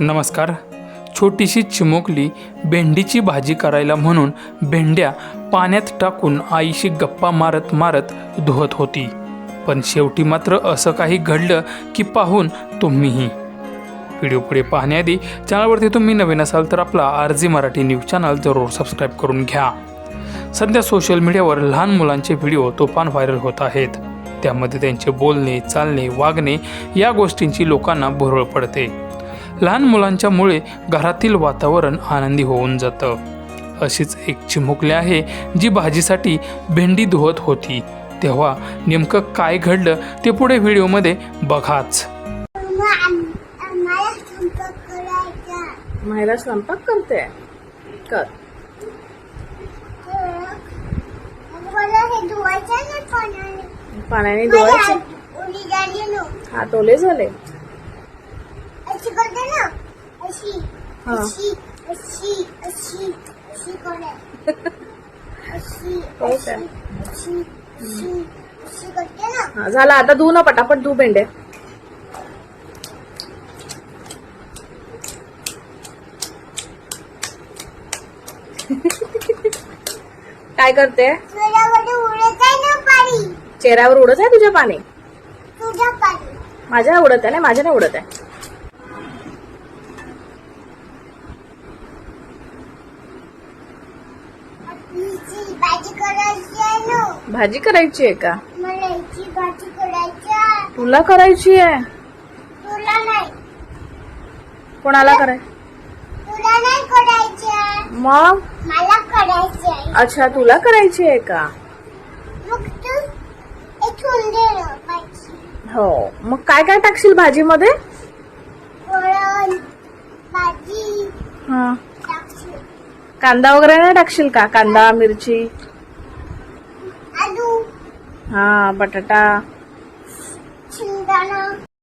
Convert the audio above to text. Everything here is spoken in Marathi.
नमस्कार. छोटीशी चिमुकली भेंडीची भाजी करायला म्हणून भेंड्या पाण्यात टाकून आईशी गप्पा मारत मारत धुवत होती. पण शेवटी मात्र असं काही घडलं की पाहून तुम्हीही. व्हिडिओ पुढे पाहण्याआधी चॅनलवरती तुम्ही नवीन असाल तर आपला R G Marathi news channel जरूर सबस्क्राईब करून घ्या. सध्या सोशल मीडियावर लहान मुलांचे व्हिडिओ तुफान व्हायरल होत आहेत. त्यामध्ये त्यांचे बोलणे चालणे वागणे या गोष्टींची लोकांना भुरळ पडते. लहान मुलांच्यामुळे घरातील वातावरण आनंदी होऊन जातं. अशीच एक चिमुकली आहे जी भाजीसाठी भेंडी धुवत होती. तेव्हा नेमकं काय घडलं ते पुढे व्हिडिओमध्ये बघाच. मला स्वयंपाक करायचा महिला स्वयंपाक करते. कर. हे पाण्याने धुवायचं? हात ओले झाले. अशी करते ना. अशी हा. अशी अशी अशी अशी करे. अशी हो काय? अशी अशी अशी अशी करते ना. हा झाला आता धुव ना पटापट धुव भेंडे. काय करते? तुझ्यामध्ये उडत आहे ना पाणी? चेहऱ्यावर उडत आहे तुझ्या पाणी? तुझ्या पाणी. माझ्या उडत आहे ना माझ्या नाही उडत आहे. भाजी करायची आहे ना. भाजी करायची आहे का. तुला करायची आहे? तुला नाही. कोणाला कराय. मग? मला करायची आहे. अच्छा तुला करायची आहे का? हो. मग काय काय टाकशील भाजीमध्ये? भाजी. हा. कांदा वगैरे नाही टाकशील का कांदा मिरची आलू हा बटाटा शेंगदाणा